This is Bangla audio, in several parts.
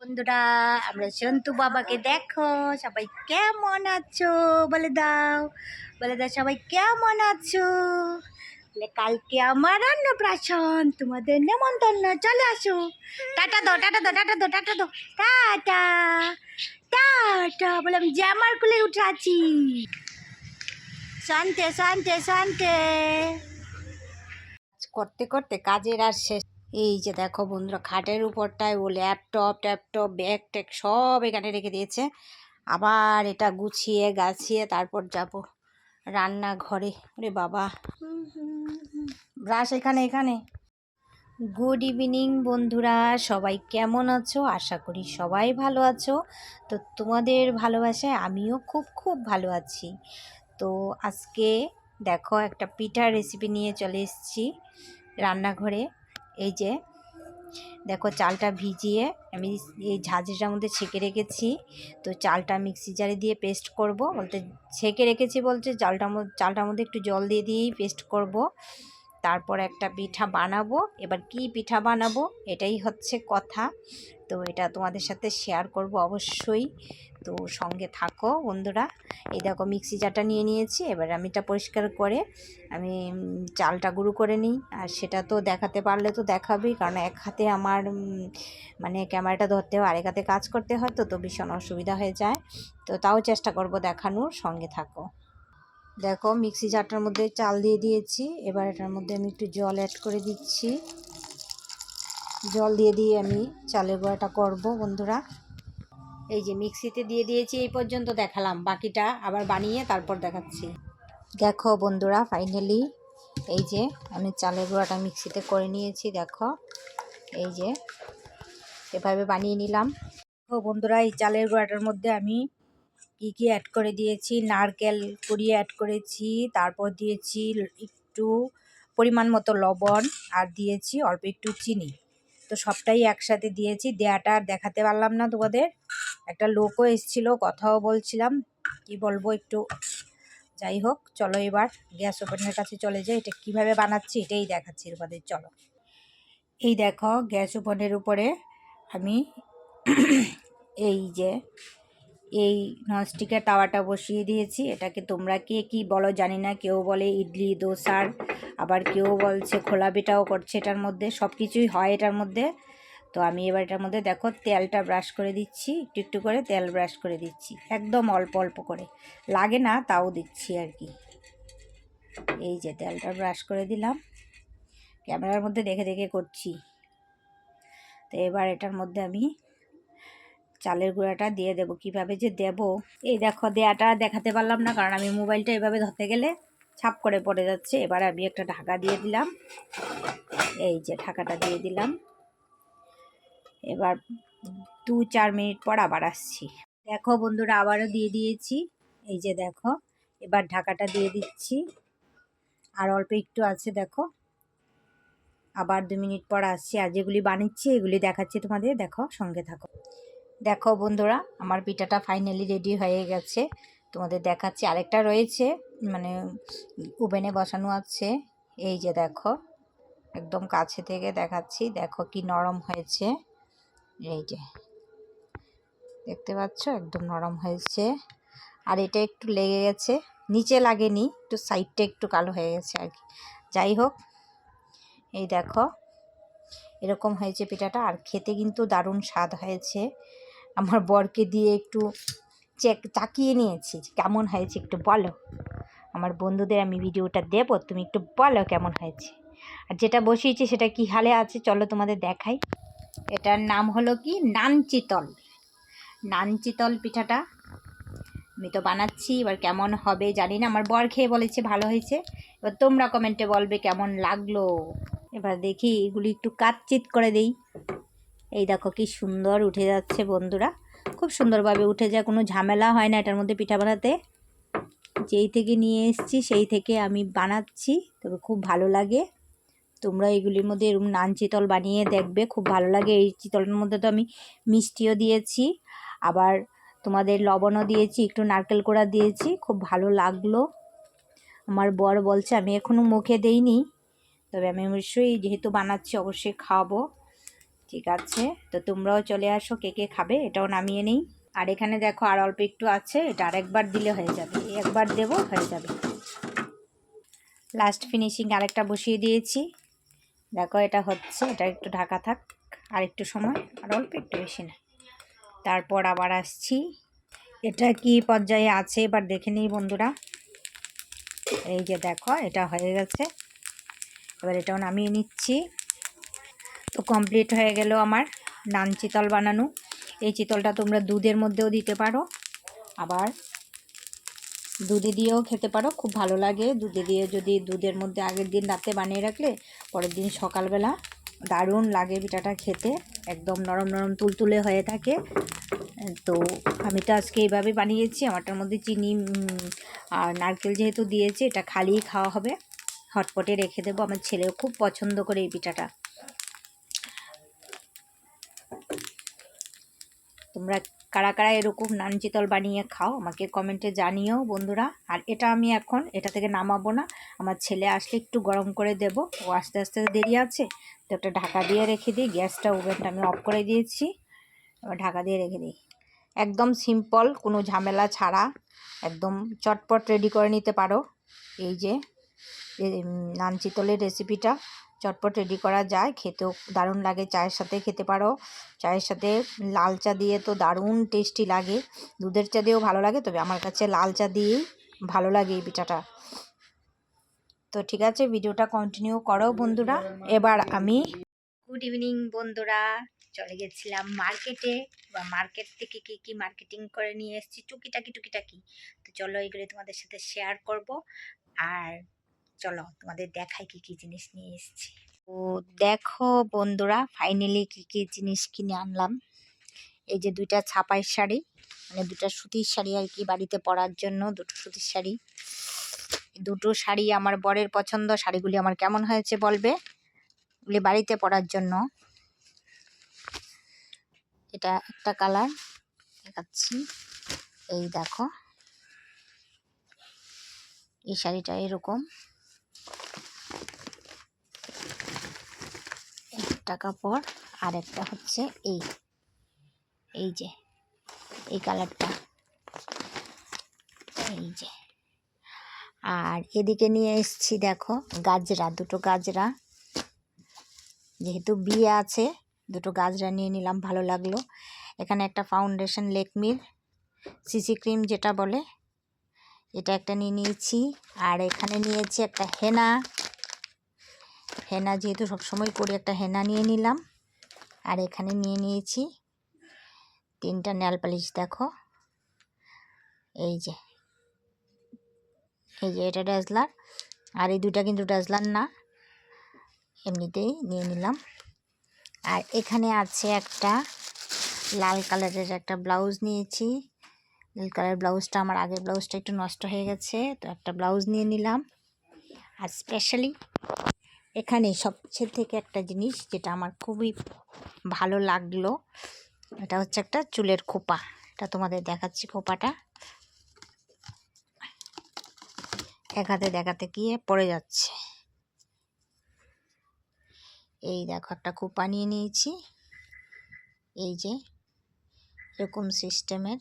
বন্ধুরা, আমরা সন্তু বাবাকে দেখো। সবাই কেমন আছো? বলে দাও বলে দাও সবাই কেমন আছো? কালকে আমার অন্নপ্রাশন, তোমাদের নেমন্তন্ন, চলে আসো। টাটা দো টাটা দো টাটা দো টাটা দো টাটা টাটা, বলে আমি জ্যামার কুলে উঠে আছি। শান্তে শান্তে শান্তে। করতে করতে কাজের আর শেষ এই যে দেখো বন্ধুরা, খাটের উপরটায় ও ল্যাপটপ, ট্যাপটপ, ব্যাগ ট্যাগ সব এখানে রেখে দিয়েছে। আবার এটা গুছিয়ে, গাছিয়ে তারপর যাব রান্নাঘরে। ওরে বাবা। ব্রাশ এখানে এখানে। গুড ইভিনিং বন্ধুরা, সবাই কেমন আছো? আশা করি সবাই ভালো আছো। তো তোমাদের ভালোবাসায় আমিও খুব খুব ভালো আছি। তো আজকে দেখো একটা পিঠার রেসিপি নিয়ে চলে এসেছি রান্নাঘরে। এই যে, দেখো চালটা ভিজিয়ে আমি এই ঝাঁঝিটার মধ্যে ছেঁকে রেখেছি। তো চালটা মিক্সি জারে দিয়ে পেস্ট করব। বলতে ছেঁকে রেখেছি বলতে চালটার মধ্যে চালটার মধ্যে একটু জল দিয়ে দিয়েই পেস্ট করব। তারপর একটা পিঠা বানাবো। এবার কি পিঠা বানাবো এটাই হচ্ছে কথা। তো এটা তোমাদের সাথে শেয়ার করব অবশ্যই। তো সঙ্গে থাকো বন্ধুরা। এই দেখো মিক্সি জারটা নিয়ে নিয়েছি। এবার আমি এটা পরিষ্কার করে আমি চালটা গুঁড়ো করে নিই। আর সেটা তো দেখাতে পারলে তো দেখাবেই। কারণ এক হাতে আমার মানে ক্যামেরাটা ধরতে হয় আরেক হাতে কাজ করতে হয় তো তো ভীষণ অসুবিধা হয়ে যায়। তো তাও চেষ্টা করব দেখানোর। সঙ্গে থাকো। দেখো, মিক্সি জারটার মধ্যে চাল দিয়ে দিয়েছি। এবার এটার মধ্যে আমি একটু জল অ্যাড করে দিচ্ছি। জল দিয়ে দিয়ে আমি চালের গুঁড়াটা করব, বন্ধুরা। এই যে মিক্সিতে দিয়ে দিয়েছি, এই পর্যন্ত দেখালাম। বাকিটা আবার বানিয়ে তারপর দেখাচ্ছি। দেখো, বন্ধুরা ফাইনালি এই যে আমি চালের গুঁড়াটা মিক্সিতে করে নিয়েছি, দেখো। এই যে এভাবে বানিয়ে নিলাম। তো বন্ধুরা, এই চালের গুঁড়াটার মধ্যে আমি কী কী অ্যাড করে দিয়েছি? নারকেল কুড়িয়ে অ্যাড করেছি, তারপর দিয়েছি একটু পরিমাণ মতো লবণ আর দিয়েছি অল্প একটু চিনি। তো সবটাই একসাথে দিয়েছি, দেয়াটা আর দেখাতে পারলাম না তোমাদের। একটা লোকও এসেছিল, কথাও বলছিলাম, কি বলব একটু। যাই হোক, চলো এবার গ্যাস ওভেনের কাছে চলে যাই, এটা কীভাবে বানাচ্ছি এটাই দেখাচ্ছি তোমাদের, চলো। এই দেখো, গ্যাস ওভেনের উপরে আমি এই যে এই ননস্টিকের তাওয়াটা বসিয়ে দিয়েছি। এটাকে তোমরা কে কি বলো জানি না। কেউ বলে ইডলি দোসার আবার কেউ বলছে খোলা পিঠাও করছে এটার মধ্যে। সব কিছুই হয় এটার মধ্যে। তো আমি এবার এটার মধ্যে দেখো তেলটা ব্রাশ করে দিচ্ছি। একটু একটু করে তেল ব্রাশ করে দিচ্ছি। একদম অল্প অল্প করে। লাগে না, তাও দিচ্ছি আর কি। এই যে তেলটা ব্রাশ করে দিলাম। ক্যামেরার মধ্যে দেখে দেখে করছি। তো এবার এটার মধ্যে আমি চালের গুঁড়াটা দিয়ে দেবো। কীভাবে যে দেব? এই দেখো, দেয়াটা দেখাতে পারলাম না, কারণ আমি মোবাইলটা এভাবে ধরতে গেলে ছাপ করে পড়ে যাচ্ছে। এবার আমি একটা ঢাকা দিয়ে দিলাম। এই যে ঢাকাটা দিয়ে দিলাম। এবার দু চার মিনিট পর আবার আসছি। দেখো বন্ধুরা, আবারও দিয়ে দিয়েছি। এই যে দেখো, এবার ঢাকাটা দিয়ে দিচ্ছি। আর অল্প একটু আছে, দেখো। আবার দু মিনিট পর আসছি। আর যেগুলি বানিয়েছি, এগুলি দেখাচ্ছি তোমাদের। দেখো, সঙ্গে থাকো। দেখো বন্ধুরা, আমার পিঠাটা ফাইনালি রেডি হয়ে গেছে। তোমাদের দেখাচ্ছি, আরেকটা রয়েছে মানে ওভেনে বসানো আছে। এই যে দেখো, একদম কাছে থেকে দেখাচ্ছি, দেখো কি নরম হয়েছে। এই যে, দেখতে পাচ্ছ? একদম নরম হয়েছে। আর এটা একটু লেগে গেছে, নিচে লাগেনি, একটু সাইডটা একটু কালো হয়ে গেছে আর কি। যাই হোক, এই দেখো, এরকম হয়েছে পিঠাটা। আর খেতে কিন্তু দারুণ স্বাদ হয়েছে। আমার বরকে দিয়ে একটু চেক চাকিয়ে নিয়েছি কেমন হয়েছে একটু বলো। আমার বন্ধুদের আমি ভিডিওটা দেবো, তুমি একটু বলো কেমন হয়েছে। আর যেটা বসিয়েছি সেটা কি হালে আছে, চলো তোমাদের দেখাই। এটার নাম হলো কি? নানচিতল। নানচিতল পিঠাটা আমি তো বানাচ্ছি, এবার কেমন হবে জানি না। আমার বর খেয়ে বলেছে ভালো হয়েছে। এবার তোমরা কমেন্টে বলবে কেমন লাগল। এবার দেখি এগুলি একটু কাচ্চিত করে দেই। এই দেখো কি সুন্দর উঠে যাচ্ছে বন্ধুরা। খুব সুন্দরভাবে উঠে যায়, কোনো ঝামেলা হয় না এটার মধ্যে পিঠা বানাতে। যেই থেকে নিয়ে এসেছি, সেই থেকে আমি বানাচ্ছি, তবে খুব ভালো লাগে। তোমরা এগুলির মধ্যে এরকম নান চিতল বানিয়ে দেখবে, খুব ভালো লাগে। এই চিতলের মধ্যে তো আমি মিষ্টিও দিয়েছি, আবার তোমাদের লবণও দিয়েছি, একটু নারকেল কোড়া দিয়েছি, খুব ভালো লাগল। আমার বর বলছে, আমি এখনও মুখে দেইনি, তবে আমি অবশ্যই যেহেতু বানাচ্ছি, অবশ্যই খাওয়াবো। ঠিক আছে। তো তোমরাও চলে আসো কে কে খাবে, এটাও নামিয়ে নেই। আর এখানে দেখো আর অল্প একটু আছে, এটা আরেকবার দিলে হয়ে যাবে। একবার দেবো, হয়ে যাবে। লাস্ট ফিনিশিং আরেকটা বসিয়ে দিয়েছি। দেখো এটা হচ্ছে, এটা একটু ঢাকা থাক, আর একটু সময়, আর অল্প একটু বেশি না। তারপর আবার আসছি। এটা কি পর্যায়ে আছে, এবার দেখে নিই বন্ধুরা। এই যে দেখো, এটা হয়ে গেছে। এবার এটাও নামিয়ে নিচ্ছি। তো কমপ্লিট হয়ে গেল আমার নান চিতল বানানো। এই চিতলটা তোমরা দুধের মধ্যেও দিতে পারো। আবার দুধে দিয়েও খেতে পারো, খুব ভালো লাগে। দুধে দিয়ে যদি দুধের মধ্যে আগের দিন রাতে বানিয়ে রাখলে পরের দিন সকালবেলা দারুণ লাগে পিঠাটা খেতে। একদম নরম নরম তুলতুলে হয়ে থাকে। তো আমি তো আজকে এইভাবে বানিয়েছি। আমারটার মধ্যে চিনি আর নারকেল যেহেতু দিয়েছি, এটা খালিই খাওয়া হবে। হটপটে রেখে দেবো। আমার ছেলেও খুব পছন্দ করে এই পিঠাটা। তোমরা কারা কারা এরকম নান চিতল বানিয়ে খাও, আমাকে কমেন্টে জানিও বন্ধুরা। আর এটা আমি এখন, এটা থেকে নামাবো না। আমার ছেলে আসলে একটু গরম করে দেব। ও আস্তে আস্তে দেরি আছে। তো একটা ঢাকা দিয়ে রেখে দিই। গ্যাসটা ওভেনটা আমি অফ করে দিয়েছি। এবার ঢাকা দিয়ে রেখে দিই। একদম সিম্পল কোনো ঝামেলা ছাড়া। একদম চটপট রেডি করে নিতে পারো। এই যে নান চিতলের রেসিপিটা চটপট রেডি করা যায়। খেতেও দারুণ লাগে। চায়ের সাথে খেতে পারো। চায়ের সাথে লাল চা দিয়ে তো দারুণ টেস্টি লাগে। দুধের চা দিয়েও ভালো লাগে। তবে আমার কাছে লাল চা দিয়েই ভালো লাগে এই পিঠাটা। তো ঠিক আছে, ভিডিওটা কন্টিনিউ করো বন্ধুরা। এবার আমি গুড ইভিনিং বন্ধুরা। চলে গেছিলাম মার্কেটে বা মার্কেট থেকে কি কি মার্কেটিং করে নিয়ে এসেছি? টুকিটাকি টুকিটাকি। তো চলো এগুলো তোমাদের সাথে শেয়ার করব। আর চলো তোমাদের দেখাই কি কি জিনিস নিয়ে এসেছি। তো দেখো বন্ধুরা ফাইনালি কি কি জিনিস কিনে আনলাম। এই যে দুইটা ছাপাই শাড়ি মানে দুটো সুতির শাড়ি আর কি বাড়িতে পরার জন্য, দুটো সুতির শাড়ি। দুটো শাড়ি আমার বরের পছন্দ, শাড়িগুলি আমার কেমন হয়েছে বলবে? এগুলি বাড়িতে পরার জন্য। এটা একটা কালার, দেখাচ্ছি। এই দেখো। এই শাড়িটা এরকম। একটা কাপড় আর একটা হচ্ছে এই। এই যে, এই কালারটা। এই যে। আর এদিকে নিয়ে এসছি দেখো, গাজরা, দুটো গাজরা। যেহেতু বিয়ে আছে, দুটো গাজরা নিয়ে নিলাম, ভালো লাগল। এখানে একটা ফাউন্ডেশন লেকমির, সিসি ক্রিম যেটা বলে, এটা একটা নিয়ে নিয়েছি। আর এখানে নিয়েছি একটা হেনা। হেনা যেহেতু সবসময় করি একটা হেনা নিয়ে নিলাম। আর এখানে নিয়ে নিয়েছি তিনটা নেল পালিশ, দেখো। এই যে। এই যে এটা ড্যাজলার। আর এই দুটা কিন্তু ড্যাজলার না। এমনিতেই নিয়ে নিলাম। আর এখানে আছে একটা লাল কালারের একটা ব্লাউজ নিয়েছি। লাল কালার ব্লাউজটা আমার আগের ব্লাউজটা একটু নষ্ট হয়ে গেছে, তো একটা ব্লাউজ নিয়ে নিলাম। আর স্পেশালি এখানে সবচেয়ে থেকে একটা জিনিস যেটা আমার খুবই ভালো লাগল, এটা হচ্ছে একটা চুলের খোপা। এটা তোমাদের দেখাচ্ছি খোপাটা। এক হাতে দেখাতে গিয়ে পড়ে যাচ্ছে। এই দেখো, একটা খোপা নিয়ে নিয়েছি। এই যে, এরকম সিস্টেমের।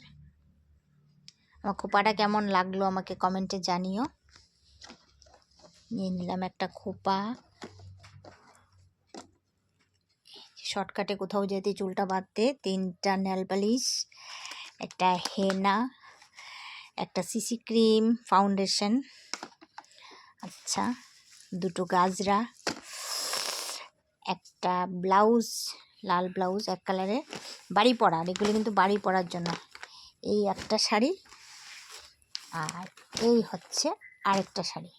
আমার খোপাটা কেমন লাগল আমাকে কমেন্টে জানিও। নিয়ে নিলাম একটা খোপা। শর্টকাটে কোথাও যেতে চুলটা বাঁধতে, তিনটা নেল পালিশ একটা হেনা একটা সিসি ক্রিম ফাউন্ডেশন আচ্ছা দুটো গাজরা, একটা ব্লাউজ লাল ব্লাউজ এক কালারের বাড়ি পরার এগুলো কিন্তু বাড়ি পরার জন্য। এই একটা শাড়ি আর এই হচ্ছে আরেকটা শাড়ি।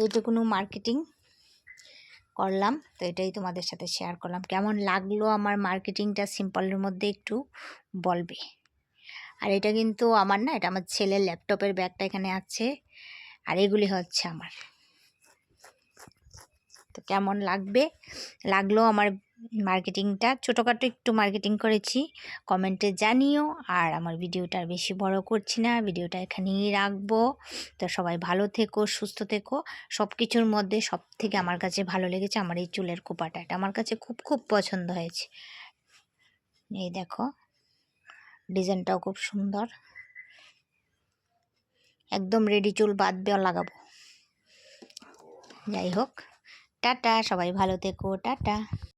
এইটুকুনো মার্কেটিং করলাম। তো এটাই তোমাদের সাথে শেয়ার করলাম। কেমন লাগল আমার মার্কেটিংটা সিম্পলের মধ্যে একটু বলবে? আর এটা কিন্তু আমার না, এটা আমার ছেলের ল্যাপটপের ব্যাগটা এখানে আছে। আর এগুলি হচ্ছে আমার। তো কেমন লাগবে? লাগল আমার মার্কেটিংটা, ছোটোখাটো একটু মার্কেটিং করেছি। কমেন্টে জানিও। আর আমার ভিডিওটা বেশি বড় করছি না, ভিডিওটা এখানেই রাখব। তো সবাই ভালো থেকো, সুস্থ থেকো। সব কিছুর মধ্যে সব থেকে আমার কাছে ভালো লেগেছে আমার এই চুলের কোপাটা। এটা আমার কাছে খুব খুব পছন্দ হয়েছে। এই দেখো, ডিজাইনটাও খুব সুন্দর। একদম রেডি চুল দেওয়া লাগাবো। যাই হোক, টাটা, সবাই ভালো থেকো, টাটা।